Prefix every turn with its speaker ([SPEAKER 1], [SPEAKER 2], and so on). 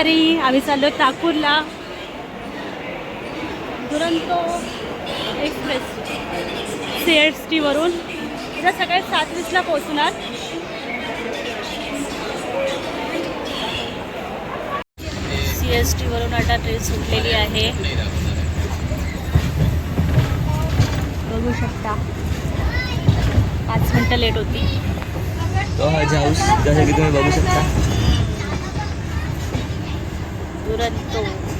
[SPEAKER 1] तयारी आम्ही चाललो नागपूरला दुरंतो एक्सप्रेस सी एस टीवरून उद्या सकाळी सात वीसला पोहोचणार. सी एस टीवरून आता ट्रेन सुटलेली आहे. बघू शकता. पाच मिनटं लेट होती.
[SPEAKER 2] तो हा जाऊस जसं की तुम्ही बघू शकता.
[SPEAKER 1] 运动